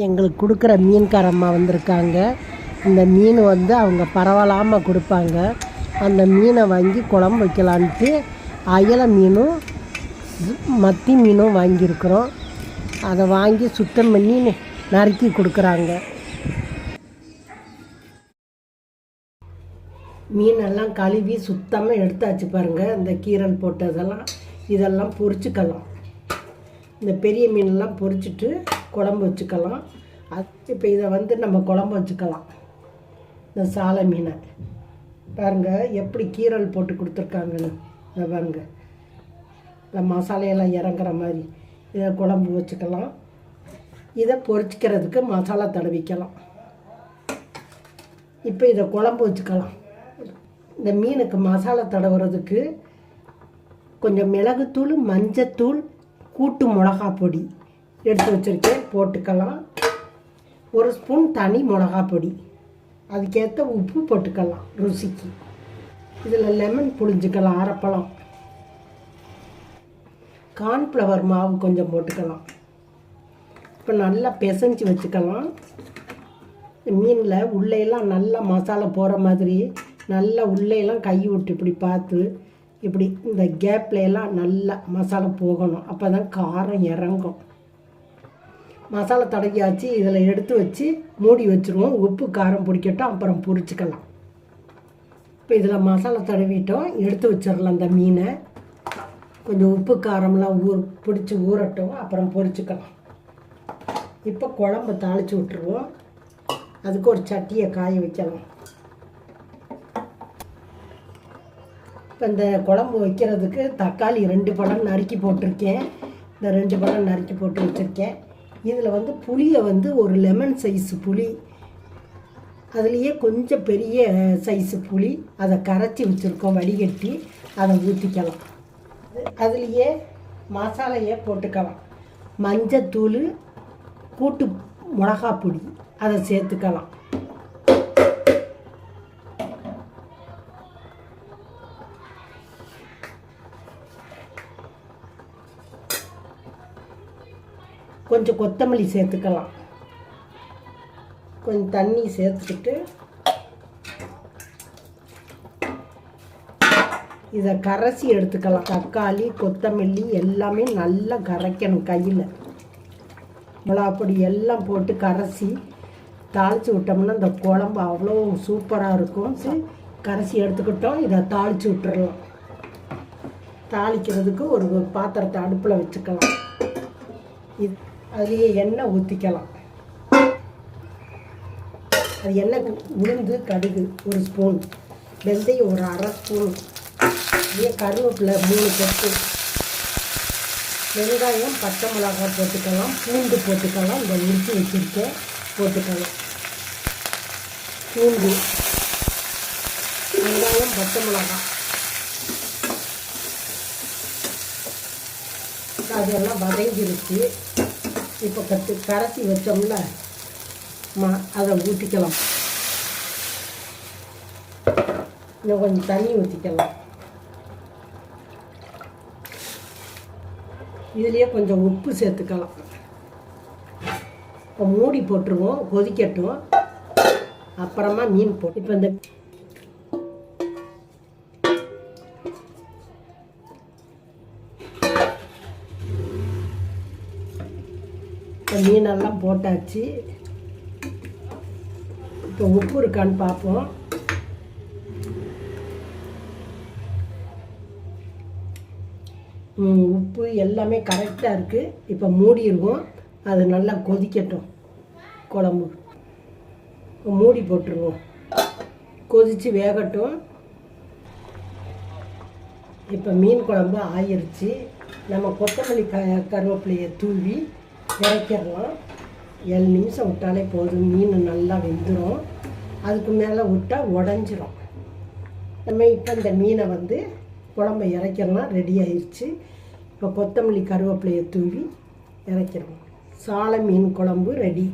எங்களுக்கு கொடுக்குற மீன்காரம்மா வந்திருக்காங்க. இந்த மீன் வந்து அவங்க பரவலாமல் கொடுப்பாங்க. அந்த மீனை வாங்கி குழம்பு வைக்கலான்ட்டு அயல மீனும் மத்தி மீனும் வாங்கியிருக்கிறோம். அதை வாங்கி சுத்தம் பண்ணி நறுக்கி கொடுக்குறாங்க. மீனெல்லாம் கழுவி சுத்தமாக எடுத்தாச்சு பாருங்கள் இந்த கீரல் போட்டதெல்லாம் இதெல்லாம் பொரிச்சுக்கலாம். இந்த பெரிய மீனெல்லாம் பொறிச்சிட்டு குழம்பு வச்சுக்கலாம். அது இப்போ இதை வந்து நம்ம குழம்பு வச்சுக்கலாம். இந்த சாலை மீனை. பாருங்கள் எப்படி கீரல் போட்டு கொடுத்துருக்காங்கன்னு. இதை பாருங்க. இந்த மசாலையெல்லாம் இறங்குற மாதிரி. இதை குழம்பு வச்சுக்கலாம். இதை பொறிச்சிக்கிறதுக்கு மசாலா தடவிக்கலாம். இப்போ இதை குழம்பு வச்சுக்கலாம். இந்த மீனுக்கு மசாலா தடவுறதுக்கு கொஞ்சம் மிளகுத்தூள் மஞ்சத்தூள் கூட்டு மிளகா பொடி எடுத்து வச்சுருக்கேன் போட்டுக்கலாம். ஒரு ஸ்பூன் தனி மிளகா பொடி. அதுக்கேற்ற உப்பு போட்டுக்கலாம் ருசிக்கு. இதில் லெமன் புழிஞ்சிக்கலாம் அரைப்பழம் கார்ன்ஃப்ளவர் மாவு கொஞ்சம் போட்டுக்கலாம். இப்போ நல்லா பிசைஞ்சு வச்சுக்கலாம். மீனில் உள்ளேயெல்லாம் நல்லா மசாலா போகிற மாதிரி நல்லா உள்ளேயெல்லாம் கை விட்டு இப்படி பார்த்து இப்படி இந்த கேப்ல எல்லாம் நல்லா மசாலா போகணும். அப்போ தான் காரம் இறங்கும். மசாலா தடவியாச்சு இதில் எடுத்து வச்சு மூடி வச்சுருவோம். உப்பு காரம் பிடிக்கட்டும் அப்புறம் பொரிச்சுக்கலாம். இப்போ இதில் மசாலா தடவிட்டோம். எடுத்து வச்சிடலாம் அந்த மீனை. கொஞ்சம் உப்பு காரம்லாம் ஊர் பிடிச்சி ஊறட்டும். அப்புறம் பொரிச்சுக்கலாம். இப்போ குழம்பு தாளித்து விட்டுருவோம். அதுக்கு ஒரு சட்டியை காய வைக்கலாம். இப்போ இந்த குழம்பு வைக்கிறதுக்கு தக்காளி ரெண்டு பழம் நறுக்கி போட்டிருக்கேன். இந்த ரெண்டு பழம் நறுக்கி போட்டு வச்சுருக்கேன். இதில் வந்து புளியை வந்து ஒரு லெமன் சைஸ் புளி. அதுலேயே கொஞ்சம் பெரிய சைஸு புளி. அதை கரைச்சி வச்சுருக்கோம் வடிகட்டி. அதை ஊற்றிக்கலாம் அதுலேயே மசாலையே போட்டுக்கலாம். மஞ்சத்தூள் கூட்டு மிளகாப்பொடி பொடி அதை சேர்த்துக்கலாம். கொஞ்சம் கொத்தமல்லி சேர்த்துக்கலாம். கொஞ்சம் தண்ணி சேர்த்துக்கிட்டு இதை கரைசி எடுத்துக்கலாம். தக்காளி கொத்தமல்லி எல்லாமே நல்லா கரைக்கணும் கையில். மிளகாப்பொடி எல்லாம் போட்டு கரைசி தாளித்து விட்டோம்னா இந்த குழம்பு அவ்வளோ சூப்பராக இருக்கும். சரி, கரைசி எடுத்துக்கிட்டோம். இதை தாளித்து விட்டுறலாம். தாளிக்கிறதுக்கு ஒரு பாத்திரத்தை அடுப்பில் வச்சுக்கலாம். இது அதுலேயே எண்ணெய் ஊற்றிக்கலாம் அது எண்ணெய் உளுந்து கடுகு ஒரு ஸ்பூன் வெந்தயம் ஒரு அரை ஸ்பூன் இதே கருவேப்பிலை மூணு கொத்து வெங்காயம் பச்சை மிளகாய் போட்டுக்கலாம் பூண்டு போட்டுக்கலாம் இந்த உரிச்சு வச்சுருக்கேன் போட்டுக்கலாம். பூண்டு வெங்காயம் பச்சை மிளகாய். அதெல்லாம் வதங்கிருச்சு. இப்போ கத்து கரைச்சி வச்சோம்ல மா அதை ஊற்றிக்கலாம் இன்னும் கொஞ்சம் தண்ணி ஊற்றிக்கலாம் இதுலேயே கொஞ்சம் உப்பு சேர்த்துக்கலாம். இப்போ மூடி போட்டுருவோம் கொதிக்கட்டும். அப்புறமா மீன் போட்டு இப்போ இந்த இப்போ மீனெல்லாம் போட்டாச்சு. இப்போ உப்பு இருக்கான்னு பார்ப்போம். உப்பு எல்லாமே கரெக்டாக இருக்குது இப்போ மூடிடுவோம் அது நல்லா கொதிக்கட்டும். குழம்பு. மூடி போட்டுருவோம். கொதித்து வேகட்டும். இப்போ மீன் குழம்பு ஆயிடுச்சு நம்ம கொத்தமல்லி க கருவேப்பிலையை தூவி இறக்கிடலாம் ஏழு நிமிஷம் விட்டாலே போதும். மீன் நல்லா வெந்துடும் அதுக்கு மேலே விட்டால் உடஞ்சிரும். நம்ம இப்போ இந்த மீனை வந்து குழம்பை இறக்கிடலாம் ரெடி ஆயிடுச்சு இப்போ கொத்தமல்லி கருவேப்பிலையை தூவி இறக்கிறோம். சாலை மீன் குழம்பு ரெடி